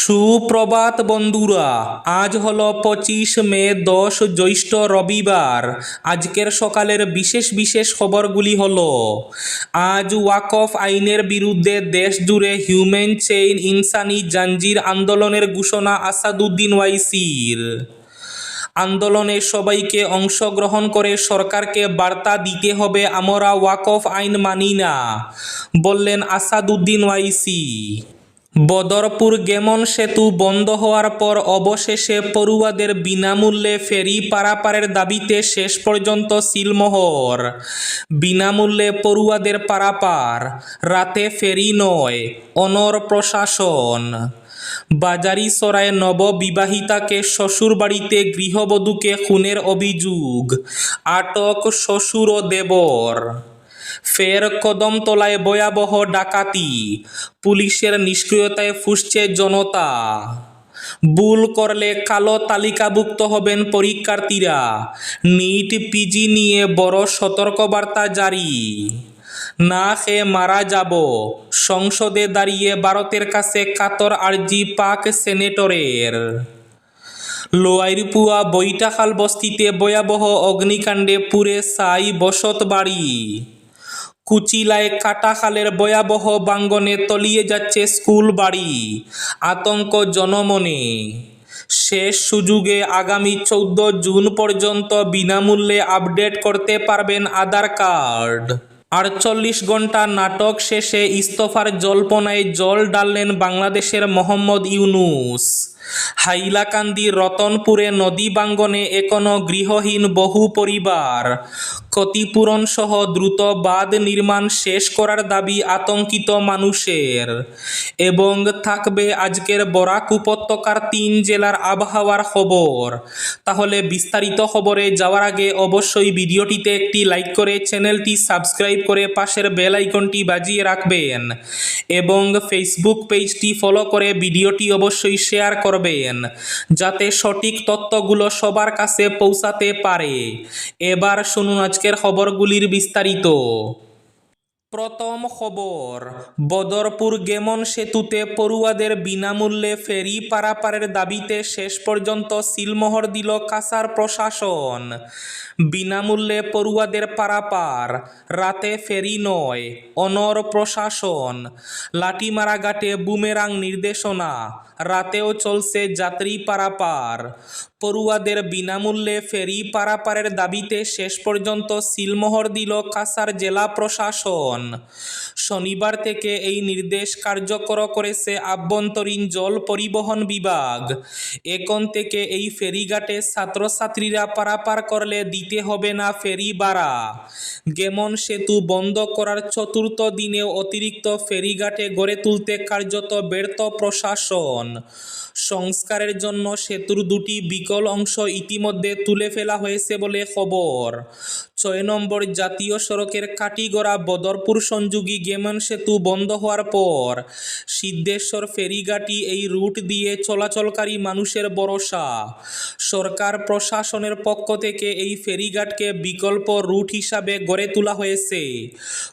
সুপ্রভাত বন্ধুরা, আজ হলো পঁচিশ মে দশ জ্যৈষ্ঠ রবিবার। আজকের সকালের বিশেষ বিশেষ খবরগুলি হলো, আজ ওয়াকফ আইনের বিরুদ্ধে দেশ জুড়ে হিউম্যান চেইন ইনসানি জাঞ্জির আন্দোলনের ঘোষণা আসাদুদ্দিন ওয়াইসির। আন্দোলনে সবাইকে অংশগ্রহণ করে সরকারকে বার্তা দিতে হবে, আমরা ওয়াকফ আইন মানি না, বললেন আসাদুদ্দিন ওয়াইসি। বদরপুর গেমন সেতু বন্ধ হওয়ার পর অবশেষে পড়ুয়াদের বিনামূল্যে ফেরি পারাপারের দাবিতে শেষ পর্যন্ত সিলমোহর। বিনামূল্যে পড়ুয়াদের পারাপার, রাতে ফেরি নয়, অনর প্রশাসন। বাজারি সরায় নববিবাহিতাকে শ্বশুরবাড়িতে গৃহবধূকে খুনের অভিযোগ, আটক শ্বশুর ও দেবর। ফের কদমতলায় ভয়াবহ ডাকাতি। পুলিশের নিষ্ক্রিয়তায় ফুসছে জনতা। ভুল করলে কালো তালিকাভুক্ত হবেন পরীক্ষার্থীরা। নিট পিজি নিয়ে বড় সতর্কবার্তা জারি। না খেয়ে মারা যাব। সংসদে দাঁড়িয়ে ভারতের কাছে কাতর আর্জি পাক সেনেটরের। লোয়াইরপুয়া বৈটাখাল বস্তিতে ভয়াবহ অগ্নিকাণ্ডে পুড়ে সাই বসত বাড়ি কুচিলায় কাটাখালের ভয়াবহ বাঙ্গনে তলিয়ে যাচ্ছে স্কুল বাড়ি। আতঙ্ক জনমনে। শেষ সুযোগে আগামী চৌদ্দ জুন পর্যন্ত বিনামূল্যে আপডেট করতে পারবেন আধার কার্ড। আটচল্লিশ ঘণ্টা নাটক শেষে ইস্তফার জল্পনায় জল ডাললেন বাংলাদেশের মোহাম্মদ ইউনুস। হাইলাকান্দি রতনপুরে নদী বাঙ্গনে এখনও গৃহহীন বহু পরিবার। ক্ষতিপূরণ সহ দ্রুত বাঁধ নির্মাণ শেষ করার দাবি আতঙ্কিত মানুষের। এবং থাকবে আজকের বরাক উপত্যকার তিন জেলার আবহাওয়ার খবর। তাহলে বিস্তারিত খবরে যাওয়ার আগে অবশ্যই ভিডিওটিতে একটি লাইক করে চ্যানেলটি সাবস্ক্রাইব করে পাশের বেল আইকনটি বাজিয়ে রাখবেন। এবং ফেসবুক পেজটি ফলো করে ভিডিওটি অবশ্যই শেয়ার করবেন। যাতে সঠিক তত্ত্বগুলো সবার কাছে পৌঁছাতে পারে। এবার শুনুন আজকের খবরগুলির বিস্তারিত। প্রথম খবর, বদরপুর গেমন সেতুতে পড়ুয়াদের বিনামূল্যে ফেরি পারাপারের দাবিতে শেষ পর্যন্ত সিলমোহর দিল কাসার প্রশাসন। বিনামূল্যে পড়ুয়াদের পারাপার, রাতে ফেরি নয়, অনর প্রশাসন। লাঠিমারা ঘাটে বুমেরাং নির্দেশনা, রাতেও চলছে যাত্রী পারাপার। পড়ুয়াদের বিনামূল্যে ফেরি পারাপারের দাবিতে শেষ পর্যন্ত সিলমোহর দিল কাসার জেলা প্রশাসন। শনিবার থেকে এই নির্দেশ কার্যকর করেছে আভ্যন্তরীণ জল পরিবহন বিভাগ। এখন থেকে এই ফেরিঘাটে ছাত্রছাত্রীরা পারাপার করলে দিতে হবে না ফেরি ভাড়া গেমন সেতু বন্ধ করার চতুর্থ দিনেও অতিরিক্ত ফেরিঘাটে গড়ে তুলতে কার্যত ব্যর্থ প্রশাসন। সংস্কারের জন্য সেতুর দুটি বিকল অংশ ইতিমধ্যে তুলে ফেলা হয়েছে বলে খবর। ছয় নম্বর জাতীয় সড়কের কাটিগড়া বদরপুর সংযোগী গেমন সেতু বন্ধ হওয়ার পর সিদ্ধেশ্বর ফেরিঘাটি এই রুট দিয়ে চলাচলকারী মানুষের ভরসা। সরকার প্রশাসনের পক্ষ থেকে এই ফেরিঘাটকে বিকল্প রুট হিসাবে গড়ে তোলা হয়েছে।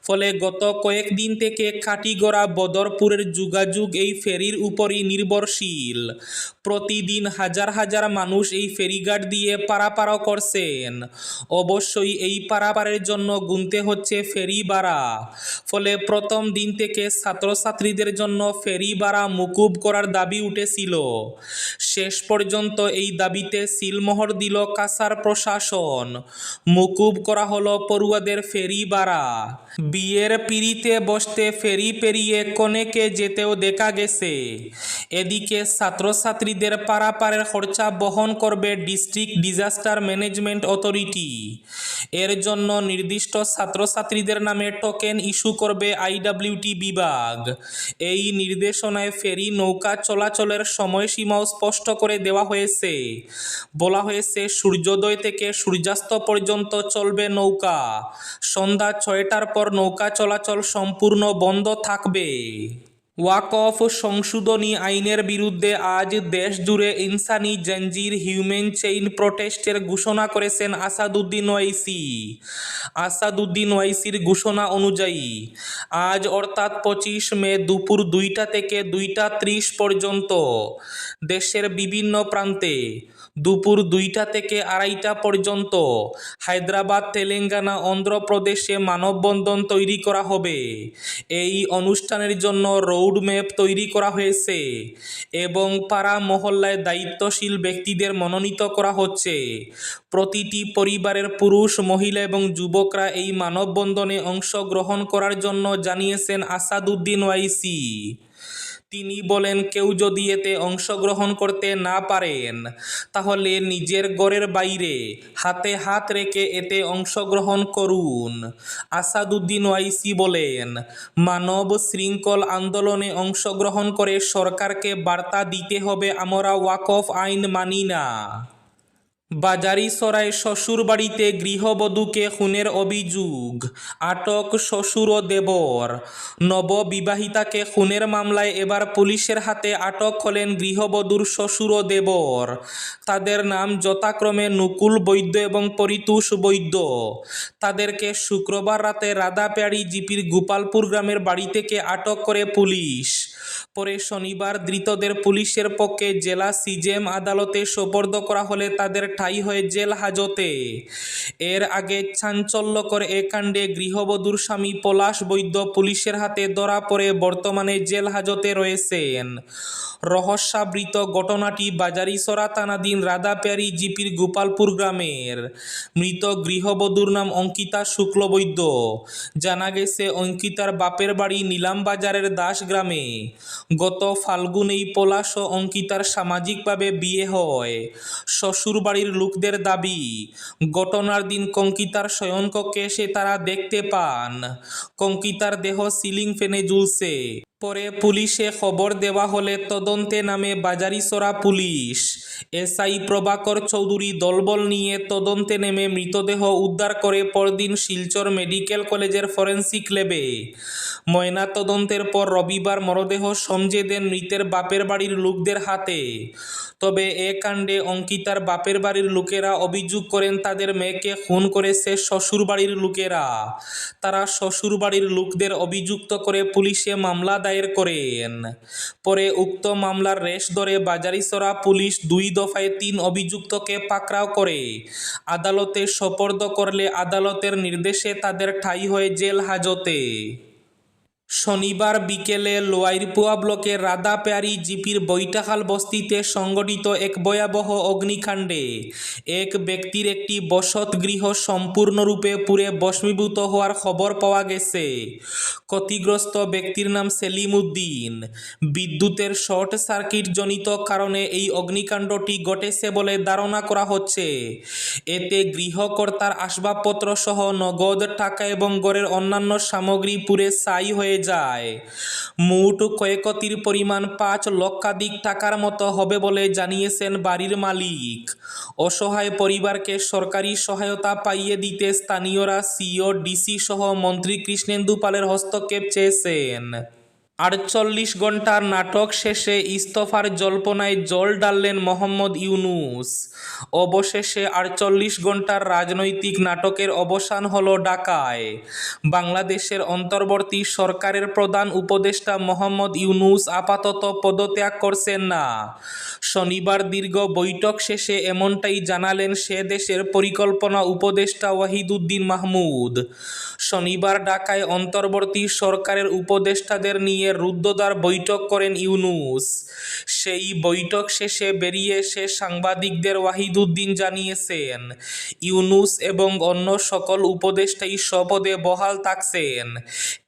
ফলে গত কয়েকদিন থেকে কাটিগড়া বদরপুরের যোগাযোগ এই ফেরির উপরই নির্ভরশীল। প্রতিদিন হাজার হাজার মানুষ এই ফেরিঘাট দিয়ে পারাপারও করছেন। অবশ্যই এই পারাপারের জন্য গুনতে হচ্ছে ফেরি ভাড়া। ফলে প্রথম দিন থেকে ছাত্রছাত্রীদের জন্য ফেরি ভাড়া মুকুব করার দাবি উঠেছিল। শেষ পর্যন্ত এই দাবিতে সিলমোহর দিল কাসার প্রশাসন। মুকুব করা হলো পড়ুয়াদের ফেরি ভাড়া। বিয়ের পিড়িতে বসতে ফেরি পেরিয়ে কনেকে যেতেও দেখা গেছে। এদিকে ছাত্রছাত্রীদের পারাপারের খরচা বহন করবে ডিস্ট্রিক্ট ডিজাস্টার ম্যানেজমেন্ট অথরিটি। এর জন্য নির্দিষ্ট ছাত্রছাত্রীদের নামে টোকেন ইস্যু করবে আইডাব্লিউটি বিভাগ। এই নির্দেশনায় ফেরি নৌকা চলাচলের সময়সীমাও স্পষ্ট করে দেওয়া হয়েছে। বলা হয়েছে, সূর্যোদয় থেকে সূর্যাস্ত পর্যন্ত চলবে নৌকা। সন্ধ্যা ছয়টার পর নৌকা চলাচল সম্পূর্ণ বন্ধ থাকবে। ওয়াকফ সংশোধনী আইনের বিরুদ্ধে আজ দেশজুড়ে ইনসানি জঞ্জির হিউম্যান চেইন প্রোটেস্টের ঘোষণা করেছেন আসাদুদ্দিন ওয়াইসি। আসাদুদ্দিন ওয়াইসির ঘোষণা অনুযায়ী, আজ অর্থাৎ পঁচিশ মে দুপুর দুইটা থেকে দুইটা ত্রিশ পর্যন্ত দেশের বিভিন্ন প্রান্তে দুপুর দুইটা থেকে আড়াইটা পর্যন্ত হায়দ্রাবাদ, তেলেঙ্গানা, অন্ধ্রপ্রদেশে মানববন্ধন তৈরি করা হবে। এই অনুষ্ঠানের জন্য রোডম্যাপ তৈরি করা হয়েছে এবং পাড়া মহল্লায় দায়িত্বশীল ব্যক্তিদের মনোনীত করা হচ্ছে। প্রতিটি পরিবারের পুরুষ, মহিলা এবং যুবকরা এই মানববন্ধনে অংশগ্রহণ করার জন্য জানিয়েছেন আসাদুদ্দিন ওয়াইসি। তিনি বলেন, কেউ যদি এতে অংশগ্রহণ করতে না পারেন, তাহলে নিজের গড়ের বাইরে হাতে হাত রেখে এতে অংশগ্রহণ করুন। আসাদুদ্দিন ওয়াইসি বলেন, মানব শৃঙ্খল আন্দোলনে অংশগ্রহণ করে সরকারকে বার্তা দিতে হবে, আমরা ওয়াকফ আইন মানি না। বাজারিসরায় শ্বশুরবাড়িতে গৃহবধূকে খুনের অভিযোগ। আটক শ্বশুর ও দেবর। নববিবাহিতাকে খুনের মামলায় এবার পুলিশের হাতে আটক হলেন গৃহবধূর শ্বশুর ও দেবর। তাদের নাম যথাক্রমে নকুল বৈদ্য এবং পরিতোষ বৈদ্য। তাদেরকে শুক্রবার রাতে রাধাপ্যাড়ি জিপির গোপালপুর গ্রামের বাড়ি থেকে আটক করে পুলিশ। পরে শনিবার ধৃতদের পুলিশের পক্ষে জেলা সিজেম আদালতে সোপর্দ করা হলে তাদের ঠাঁই হয়ে জেল হাজতে। এর আগে চাঞ্চল্যকর এ কাণ্ডে গৃহবধূর স্বামী পলাশ বৈদ্য পুলিশের হাতে ধরা পড়ে বর্তমানে জেল হাজতে রয়েছেন। রহস্যাবৃত ঘটনাটি বাজারিসরা থানাধীন রাধাপ্যারি জিপির গোপালপুর গ্রামের। মৃত গৃহবধূর নাম অঙ্কিতা শুক্লবৈদ্য জানা গেছে, অঙ্কিতার বাপের বাড়ি নিলামবাজারের দাস গ্রামে। গত ফাল্গুনেই পলাশ ও অঙ্কিতার সামাজিকভাবে বিয়ে হয়। শ্বশুরবাড়ির লোকদের দাবি, ঘটনার দিন কঙ্কিতার শয়নকক্ষে এসে তারা দেখতে পান। কঙ্কিতার দেহ সিলিং ফ্যানে ঝুলছে। পরে পুলিশে খবর দেওয়া হলে তদন্তে নামে বাজারিসরা পুলিশ। এসআই প্রভাকর চৌধুরী দলবল নিয়ে তদন্তে নেমে মৃতদেহ উদ্ধার করে পরদিন শিলচর মেডিকেল কলেজের ফরেন্সিক ল্যাবে। ময়না তদন্তের পর রবিবার মরদেহ সমঝে দেন মৃতের বাপের বাড়ির লোকদের হাতে। তবে এ কাণ্ডে অঙ্কিতার বাপের বাড়ির লোকেরা অভিযোগ করেন তাদের মেয়েকে খুন করেছে শ্বশুরবাড়ির লোকেরা। তারা শ্বশুরবাড়ির লোকদের অভিযুক্ত করে পুলিশে মামলা দায়ের করেন। পরে উক্ত মামলার রেশ ধরে বাজারিসরা পুলিশ দুই দফায় তিন অভিযুক্তকে পাকড়াও করে। আদালতে সোপর্দ করলে আদালতের নির্দেশে তাদের ঠাঁই হয়ে জেল হাজতে। শনিবার বিকেলে লোয়াইরপুয়া ব্লকের রাধাপ্যারি জিপির বৈটাখাল বস্তিতে সংগঠিত এক ভয়াবহ অগ্নিকাণ্ডে এক ব্যক্তির একটি বসত গৃহ সম্পূর্ণরূপে পুরে বস্মীভূত হওয়ার খবর পাওয়া গেছে। ক্ষতিগ্রস্ত ব্যক্তির নাম সেলিম উদ্দিন। বিদ্যুতের শর্ট সার্কিটজনিত কারণে এই অগ্নিকাণ্ডটি ঘটেছে বলে ধারণা করা হচ্ছে। এতে গৃহকর্তার আসবাবপত্র সহ নগদ টাকা এবং ঘরের অন্যান্য সামগ্রী পুড়ে ছাই হয়ে যায়। মোট ক্ষয়ক্ষতির পরিমাণ পাঁচ লক্ষাধিক টাকার মতো হবে বলে জানিয়েছেন বাড়ির মালিক। অসহায় পরিবারকে সরকারি সহায়তা পাইয়ে দিতে স্থানীয়রা সিও, ডিসি সহ মন্ত্রী কৃষ্ণেন্দু পালের হস্তক্ষেপ চেয়েছেন। আটচল্লিশ ঘণ্টার নাটক শেষে ইস্তফার জল্পনায় জল ডাললেন মোহাম্মদ ইউনুস। অবশেষে আটচল্লিশ ঘণ্টার রাজনৈতিক নাটকের অবসান হল ঢাকায়। বাংলাদেশের অন্তর্বর্তী সরকারের প্রধান উপদেষ্টা মোহাম্মদ ইউনুস আপাতত পদত্যাগ করছেন না। শনিবার দীর্ঘ বৈঠক শেষে এমনটাই জানালেন সে দেশের পরিকল্পনা উপদেষ্টা ওয়াহিদুদ্দিন মাহমুদ। শনিবার ঢাকায় অন্তর্বর্তী সরকারের উপদেষ্টাদের নিয়ে রুদ্ধদ্বার বৈঠক করেন ইউনুস। সেই বৈঠক শেষে বেরিয়ে এসে সাংবাদিকদের ওয়াহিদুদ্দিন জানিয়েছেন, ইউনুস এবং অন্য সকল উপদেষ্টাই স্বপদে বহাল থাকছেন।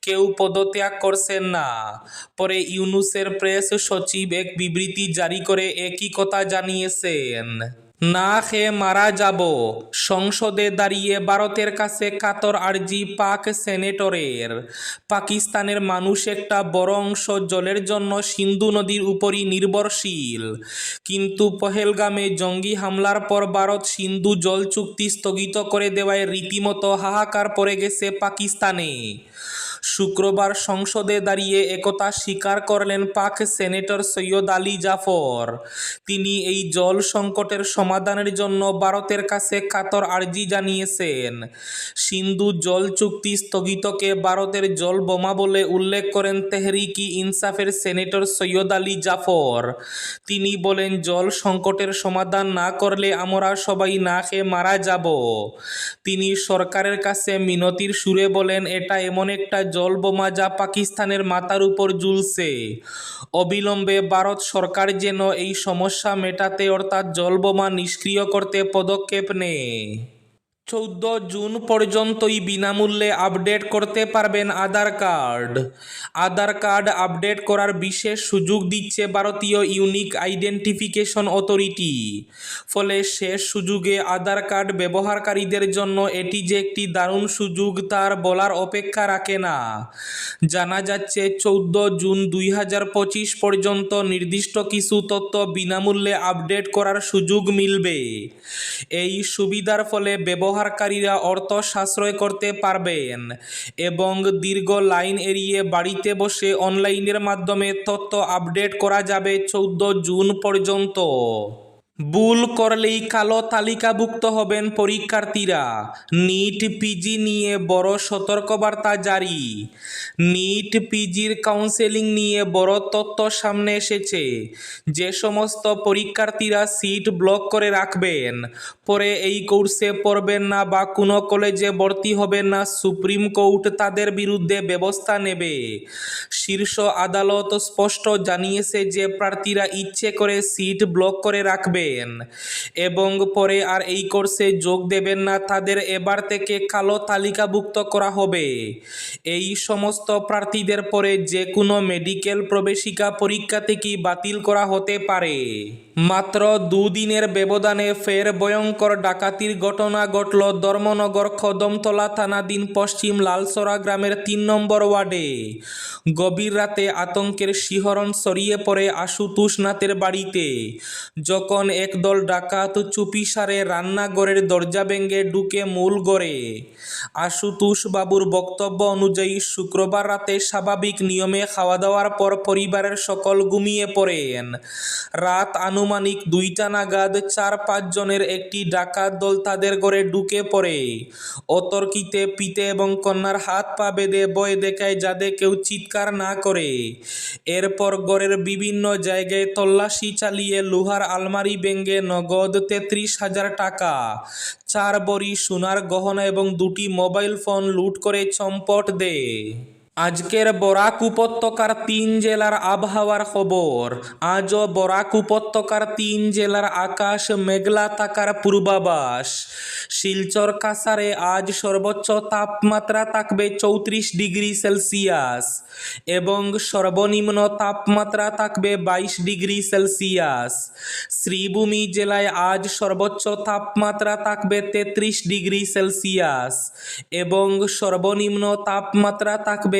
কেউ পদত্যাগ করছেন না। পরে ইউনুসের প্রেস সচিব এক বিবৃতি জারি করে একই কথা জানিয়েছেন। না খেয়ে মারা যাব। সংসদে দাঁড়িয়ে ভারতের কাছে কাতর আর্জি পাক সেনেটরের। পাকিস্তানের মানুষ একটা বড় অংশ জলের জন্য সিন্ধু নদীর উপরই নির্ভরশীল। কিন্তু পহেলগামে জঙ্গি হামলার পর ভারত সিন্ধু জল চুক্তি স্থগিত করে দেওয়ায় রীতিমতো হাহাকার পড়ে গেছে পাকিস্তানে। শুক্রবার সংসদে দাঁড়িয়ে একথা স্বীকার করলেন পাক সেনেটর সৈয়দ আলী জাফর। তিনি এই জল সংকটের সমাধানের জন্য ভারতের কাছে কাতর আর্জি জানিয়েছেন। সিন্ধু জল চুক্তি স্থগিতকে ভারতের জল বোমা বলে উল্লেখ করেন তেহরিকি ইনসাফের সেনেটর সৈয়দ আলী জাফর। তিনি বলেন, জল সংকটের সমাধান না করলে আমরা সবাই না খেয়ে মারা যাব। তিনি সরকারের কাছে মিনতির সুরে বলেন, এটা এমন একটা জল বোমা যা পাকিস্তানের মাথার উপর ঝুলছে। অবিলম্বে ভারত সরকার যেন এই সমস্যা মেটাতে অর্থাৎ জল বোমা নিষ্ক্রিয় করতে পদক্ষেপ নেয়। চৌদ্দ জুন পর্যন্তই বিনামূল্যে আপডেট করতে পারবেন Aadhaar card. Aadhaar card update করার বিশেষ সুযোগ দিচ্ছে ভারতীয় ইউনিক আইডেন্টিফিকেশন অথরিটি। ফলে শেষ সুযোগে আধার কার্ড ব্যবহারকারীদের জন্য এটি যে একটি দারুণ সুযোগ তার বলার অপেক্ষা রাখে না। জানা যাচ্ছে, চৌদ্দ জুন দুই হাজার পঁচিশ পর্যন্ত নির্দিষ্ট কিছু তথ্য বিনামূল্যে আপডেট করার সুযোগ মিলবে। এই সুবিধার ফলে ব্যবহারকারীরা অর্থ সাশ্রয় করতে পারবেন এবং দীর্ঘ লাইন এড়িয়ে বাড়িতে বসে অনলাইনের মাধ্যমে তথ্য আপডেট করা যাবে চৌদ্দ জুন পর্যন্ত। ভুল করলেই কালো তালিকাভুক্ত হবেন পরীক্ষার্থীরা। নিট পিজি নিয়ে বড় সতর্কবার্তা জারি। নিট পিজির কাউন্সেলিং নিয়ে বড় তথ্য সামনে এসেছে। যে সমস্ত পরীক্ষার্থীরা সিট ব্লক করে রাখবেন, পরে এই কোর্সে পড়বেন না বা কোনো কলেজে ভর্তি হবেন না, সুপ্রিম কোর্ট তাদের বিরুদ্ধে ব্যবস্থা নেবে। শীর্ষ আদালত স্পষ্ট জানিয়েছে যে প্রার্থীরা ইচ্ছে করে সিট ব্লক করে রাখবেন এবং পরে আর এই কোর্সে যোগ দেবেন না, তাদের এবার থেকে কালো তালিকাভুক্ত করা হবে। এই সমস্ত প্রার্থীদের পরে যে কোনো মেডিকেল প্রবেশিকা পরীক্ষা থেকেই বাতিল করা হতে পারে। মাত্র দুদিনের ব্যবধানে ফের ভয়ঙ্কর ডাকাতির ঘটনা ঘটল ধর্মনগর কদমতলা থানাধীন পশ্চিম লালসরা গ্রামের তিন নম্বর ওয়ার্ডে। গভীর রাতে আতঙ্কের শিহরণ ছড়িয়ে পড়ে আশুতোষ নাথের বাড়িতে। যখন একদল ডাকাত চুপিসারে রান্নাঘরের দরজা ভেঙে ঢুকে মূল গড়ে। আশুতোষ বাবুর বক্তব্য অনুযায়ী শুক্রবার রাতে স্বাভাবিক নিয়মে খাওয়া দাওয়ার পর পরিবারের সকল ঘুমিয়ে পড়েন। রাত আনুমানিক দুইটা নাগাদ চার পাঁচ জনের একটি ডাকাত দল তাদের ঘরে ঢুকে পড়ে। অতর্কিতে পিতে এবং কন্যার হাত পা বেঁধে বয় দেখায় যাতে কেউ চিৎকার না করে। এরপর গড়ের বিভিন্ন জায়গায় তল্লাশি চালিয়ে লোহার আলমারি ভেঙে নগদ তেত্রিশ হাজার টাকা। চার বড়ি সোনার গহনা এবং দুটি মোবাইল ফোন লুট করে চম্পট দেয় আজকের বরাক উপত্যকার তিন জেলার আবহাওয়ার খবর। আজও বরাক উপত্যকার তিন জেলার আকাশ মেঘলা থাকার পূর্বাভাস। শিলচর কাসারে আজ সর্বোচ্চ তাপমাত্রা থাকবে চৌত্রিশ ডিগ্রি সেলসিয়াস এবং সর্বনিম্ন তাপমাত্রা থাকবে বাইশ ডিগ্রি সেলসিয়াস। শ্রীভূমি জেলায় আজ সর্বোচ্চ তাপমাত্রা থাকবে তেত্রিশ ডিগ্রি সেলসিয়াস এবং সর্বনিম্ন তাপমাত্রা থাকবে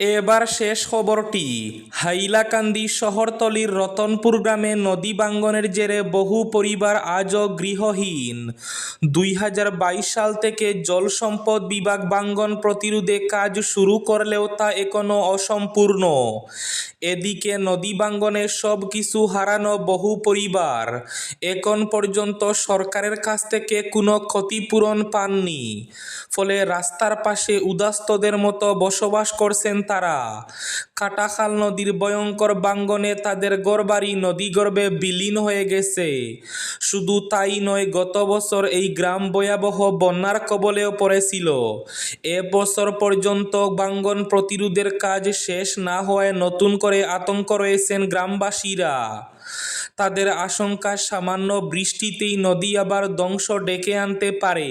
এবার শেষ খবরটি। হাইলাকান্দি শহরতলির রতনপুর গ্রামে নদী বাঙ্গনের জেরে বহু পরিবার আজও গৃহহীন। দুই হাজার বাইশ সাল থেকে জল সম্পদ বিভাগ বাঙ্গন প্রতিরোধে কাজ শুরু করলেও তা এখনও অসম্পূর্ণ। এদিকে নদী বাঙ্গনে সব কিছু হারানো বহু পরিবার। এখন পর্যন্ত সরকারের কাছ থেকে কোনো ক্ষতিপূরণ পাননি। ফলে রাস্তার পাশে উদাস্তদের মতো বসবাস করছেন তারা। কাটাখাল নদীর ভয়ঙ্কর বাঙ্গনে তাদের গড়বাড়ি নদীগর্ভে বিলীন হয়ে গেছে। শুধু তাই নয়, গত বছর এই গ্রাম ভয়াবহ বন্যার কবলেও পড়েছিল। এ বছর পর্যন্ত বাঙ্গন প্রতিরোধের কাজ শেষ না হওয়ায় নতুন করে আতঙ্ক রয়েছেন গ্রামবাসীরা। তাদের আশঙ্কা সামান্য বৃষ্টিতেই নদী আবার ধ্বংস ডেকে আনতে পারে।